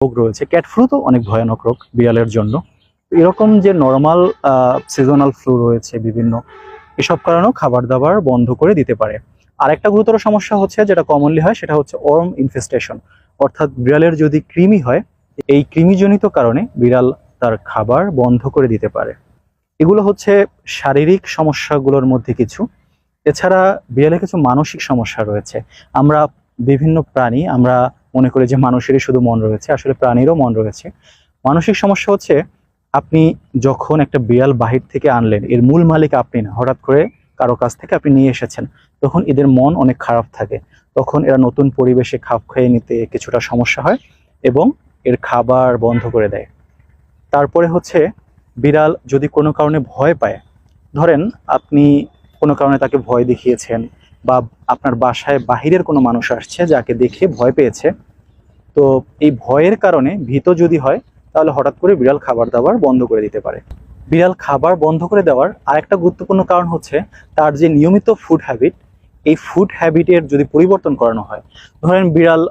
রোগ রয়েছে। Cat flu তো অনেক ভয়ানক রোগ বিড়ালের জন্য। এরকম যে নর্মাল সিজনাল ফ্লু রয়েছে বিভিন্ন, এসব কারণেও খাবার দাবার বন্ধ করে দিতে পারে। আরেকটা গুরুতর সমস্যা হচ্ছে যেটা কমনলি হয়, সেটা হচ্ছে ওরম ইনফেস্টেশন অর্থাৎ বিড়ালের যদি কৃমি হয়, এই কৃমিজনিত কারণে বিড়াল তার খাবার বন্ধ করে দিতে পারে। এগুলো হচ্ছে শারীরিক সমস্যাগুলোর মধ্যে কিছু। এছাড়া বিড়ালের কিছু মানসিক সমস্যা রয়েছে। আমরা বিভিন্ন প্রাণী আমরা মনে করি যে মানুষেরই শুধু মন রয়েছে, আসলে প্রাণীরও মন রয়েছে। মানসিক সমস্যা হচ্ছে, আপনি যখন একটা বিড়াল বাহির থেকে আনলেন, এর মূল মালিক আপনি না, হঠাৎ করে কারও কাছ থেকে আপনি নিয়ে এসেছেন, তখন এদের মন অনেক খারাপ থাকে। তখন এরা নতুন পরিবেশে খাপ খেয়ে নিতে কিছুটা সমস্যা হয় এবং এর খাবার বন্ধ করে দেয়। তারপরে হচ্ছে, বিড়াল যদি কোনো কারণে ভয় পায়, ধরেন আপনি কোনো কারণে তাকে ভয় দেখিয়েছেন বা আপনার বাসায় বাহিরের কোনো মানুষ আসছে যাকে দেখে ভয় পেয়েছে, তো এই ভয়ের কারণে ভীত যদি হয়, তাহলে হঠাৎ করে বিড়াল খাবার দাবার বন্ধ করে দিতে পারে। বিড়াল খাবার বন্ধ করে দেওয়ার আরেকটা গুরুত্বপূর্ণ কারণ হচ্ছে তার যে নিয়মিত ফুড হ্যাবিট এই ফুড হ্যাবিটের যদি পরিবর্তন করানো হয়, ধরেন বিড়াল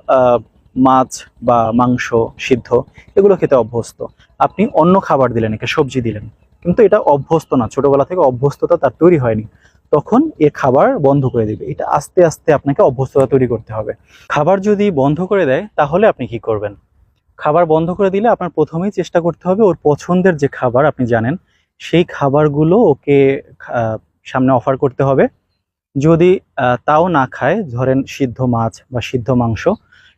মাছ বা মাংস সিদ্ধ, এগুলো খেতে অভ্যস্ত। আপনি অন্য খাবার দিলেন, একে সবজি দিলেন। কিন্তু এটা অভ্যস্ত না, ছোটবেলা থেকে অভ্যস্ততা তার তৈরি হয়নি। তখন এ খাবার বন্ধ করে দিবে। এটা আস্তে আস্তে আপনাকে অভ্যস্ততা তৈরি করতে হবে। খাবার যদি বন্ধ করে দেয়, তাহলে আপনি কি করবেন? খাবার বন্ধ করে দিলে আপনার প্রথমেই চেষ্টা করতে হবে ওর পছন্দের যে খাবার, আপনি জানেন, সেই খাবারগুলো ওকে সামনে অফার করতে হবে। যদি তাও না খায়, ধরেন সিদ্ধ মাছ বা সিদ্ধ মাংস,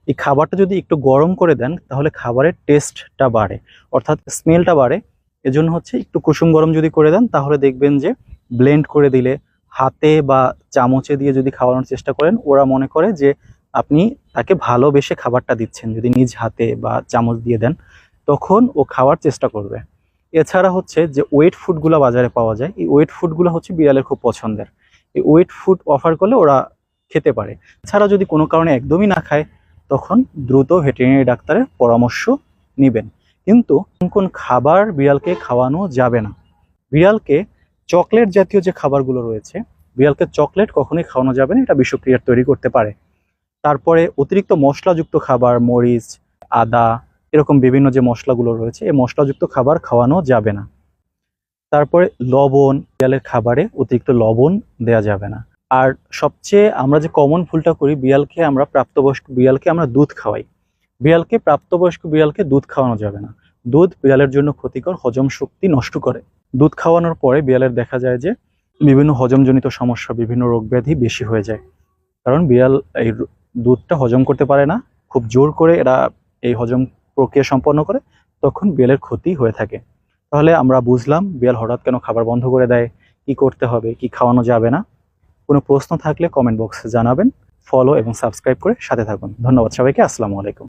এই খাবারটা যদি একটু গরম করে দেন, তাহলে খাবারের টেস্টটা বাড়ে। অর্থাৎ স্মেলটা বাড়ে। এজন্য হচ্ছে একটু কুসুম গরম যদি করে দেন, তাহলে দেখবেন যে, ব্লেন্ড করে দিলে হাতে বা চামচে দিয়ে যদি খাওয়ানোর চেষ্টা করেন, ওরা মনে করে যে আপনি তাকে ভালোবেসে খাবারটা দিচ্ছেন, যদি নিজ হাতে বা চামচ দিয়ে দেন, তখন ও খাওয়ার চেষ্টা করবে। এছাড়া হচ্ছে যে ওয়েট ফুডগুলো বাজারে পাওয়া যায়, এই ওয়েট ফুডগুলো হচ্ছে বিড়ালের খুব পছন্দের। এই ওয়েট ফুড অফার করলে ওরা খেতে পারে। এছাড়া যদি কোনো কারণে একদমই না খায়, তখন দ্রুত ভেটেরিনারি ডাক্তারের পরামর্শ নেবেন। কিন্তু কোন কোন খাবার বিড়ালকে খাওয়ানো যাবে না। বিড়ালকে চকলেট জাতীয় যে খাবারগুলো রয়েছে, বিড়ালকে চকলেট কখনোই খাওয়ানো যাবে না, এটা বিষক্রিয়া তৈরি করতে পারে। তারপরে অতিরিক্ত মশলাযুক্ত খাবার, মরিচ, আদা, এরকম বিভিন্ন যে মশলাগুলো রয়েছে, এই মশলাযুক্ত খাবার খাওয়ানো যাবে না। তারপরে লবণ, বিড়ালের খাবারে অতিরিক্ত লবণ দেয়া যাবে না। আর সবচেয়ে আমরা যে কমন ভুলটা করি, বিড়ালকে আমরা প্রাপ্তবয়স্ক, বিড়ালকে আমরা দুধ খাওয়াই। বিড়ালকে প্রাপ্তবয়স্ক বিড়ালকে দুধ খাওয়ানো যাবে না। দুধ বিড়ালের জন্য ক্ষতিকর, হজম শক্তি নষ্ট করে। দুধ খাওয়ানোর পরে বিড়ালের দেখা যায় যে বিভিন্ন হজমজনিত সমস্যা, বিভিন্ন রোগ ব্যাধি বেশি হয়ে যায়। কারণ বিড়াল এই দুধটা হজম করতে পারে না, খুব জোর করে এরা এই হজম প্রক্রিয়া সম্পন্ন করে, তখন বিড়ালের ক্ষতি হয়ে থাকে। তাহলে আমরা বুঝলাম বিড়াল হঠাৎ কেন খাবার বন্ধ করে দেয়, কি করতে হবে, কি খাওয়ানো যাবে না? কোনো প্রশ্ন থাকলে কমেন্ট বক্সে জানাবেন, ফলো এবং সাবস্ক্রাইব করে সাথে থাকুন। ধন্যবাদ সবাইকে, আসসালামু আলাইকুম।